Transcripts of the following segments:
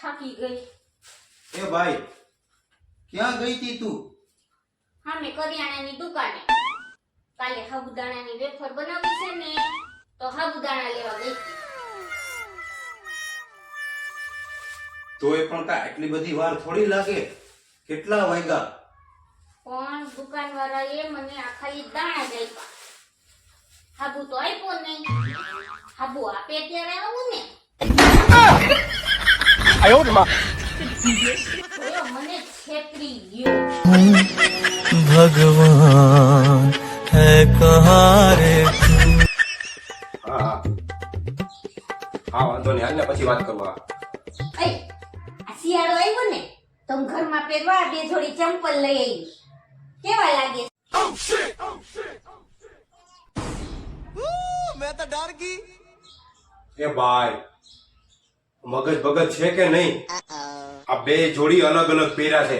થાકી ગઈ. એ ભાઈ ક્યાં ગઈ તી તું? હા મેં કરિયાણાની દુકાને. કાલે સાબુદાણાની વેફર બનાવી છે ને તો સાબુદાણા લેવા ગઈ હતી. તોય પણ કા એટલી બધી વાર થોડી લાગે? કેટલા વાગ્યા? પણ દુકાનવાળાએ મને આ ખાલી દાણા જ આપ્યા. સાબુ તો આપ્યો નહીં. સાબુ આપે ત્યારે આવું ને જોયો, મને છેતરી ગયો भगवान है कहाँ रे હા હા હા વાંધો નહીં હાલ ને પછી વાત કરવા અય આ શિયાળો આવ્યો ને તો હું ઘરમાં પહેરવા આ બે જોડી ચંપલ લઈ આવી કેવા લાગે એ ભાઈ મગજ બગજ છે કે નહીં આ બે જોડી અલગ અલગ પહેર્યા છે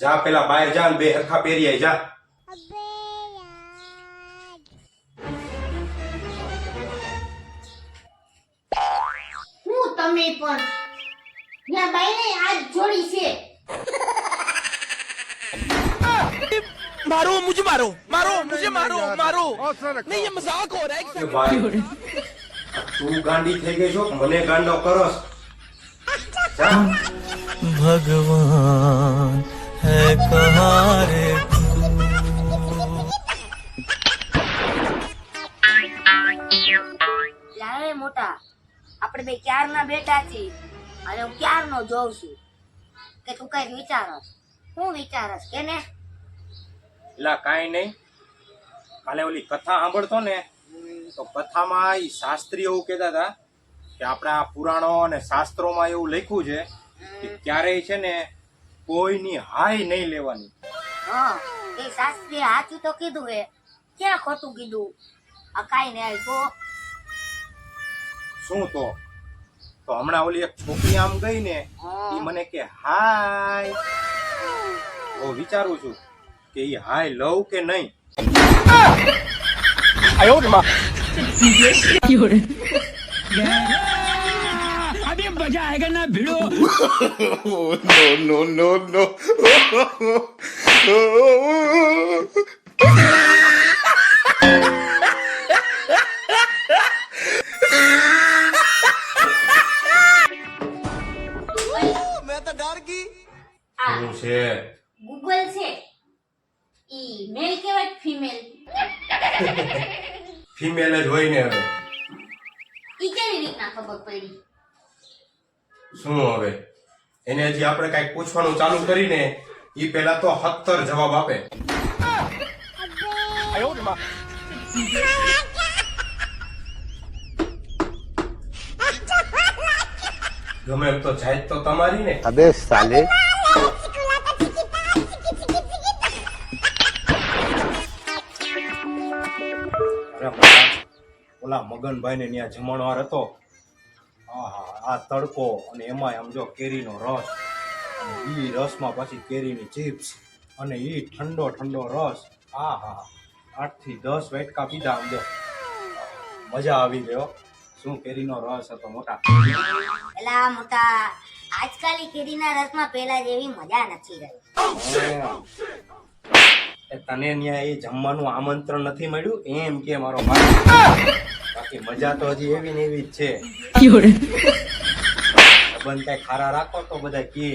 જા પેલા બહાર જા ને બે હરખા પહેરી આય જા હું તમે પણ ત્યાં બાઈને આ જ જોડી છે मारो मुझे मारो मारो मुझे मारो मारो नहीं ये मजाक हो रहा है એ ભાઈ તું ગાંડી થઈ ગઈ છો મને ગાંડો કરો ભગવાન હે કહા મોટા આપણે બે ક્યારના બેટા છીએ? અને હું ક્યારનો જોઉં છું? કે તું કઈ વિચારસ. હું વિચારસ કે ને? લા કાઈ નહીં. કાલે ઓલી કથા સાંભળતો ને તો કથામાં એ શાસ્ત્રી એવું કહેતા હતા કે આપણા પુરાણો અને શાસ્ત્રોમાં એવું લખ્યું છે કે ક્યારેય છે ને કોઈની હાય નહીં લેવાની. હા એ શાસ્ત્રીએ સાચું તો કીધું એ ક્યાં ખોટું કીધું? અકાઈ ને તો શું તો? તો હમણાં ઓલી એક છોકરી આમ ગઈ ને એ મને કે હાય. હું વિચારું છું કે એ હાય લવ કે નહીં. अभी मजा आएगा ना भिड़ो આ શું છે ગૂગલ છે ઈ મેલ કેવાય ફિમેલ ફિમેલ જ હોય ને હવે. ઈ કેવી રીતના ખબર પડી? શું હવે? એને હજી આપણે કંઈક પૂછવાનું ચાલુ કરીને ઈ પેલા તો હત્તર જવાબ આપે. ગમે તો જાય તો તમારી ને. અબે સાલે. ઓલા મગનભાઈ ને ત્યાં જમણવાર હતો. આ તડકો અને એમાં આમ જો કેરીનો રસ. અને એ રસમાં પછી કેરીની ચિપ્સ અને એ ઠંડો ઠંડો રસ. આહા હા આઠથી દસ વેટકા પીધા આમ જો. મજા આવી ગયો શું કેરીનો રસ હતો મોટા? એલા મોટા આજકાલ કેરીના રસમાં પેલા જેવી મજા નથી રહી. તને ન્યા એ જમવાનું આમંત્રણ નથી મળ્યું એમ કે મારો બાકી મજા તો હજી એવી ને એવી જ છે. સંબંધ કઈ ખારા રાખો તો બધા કે.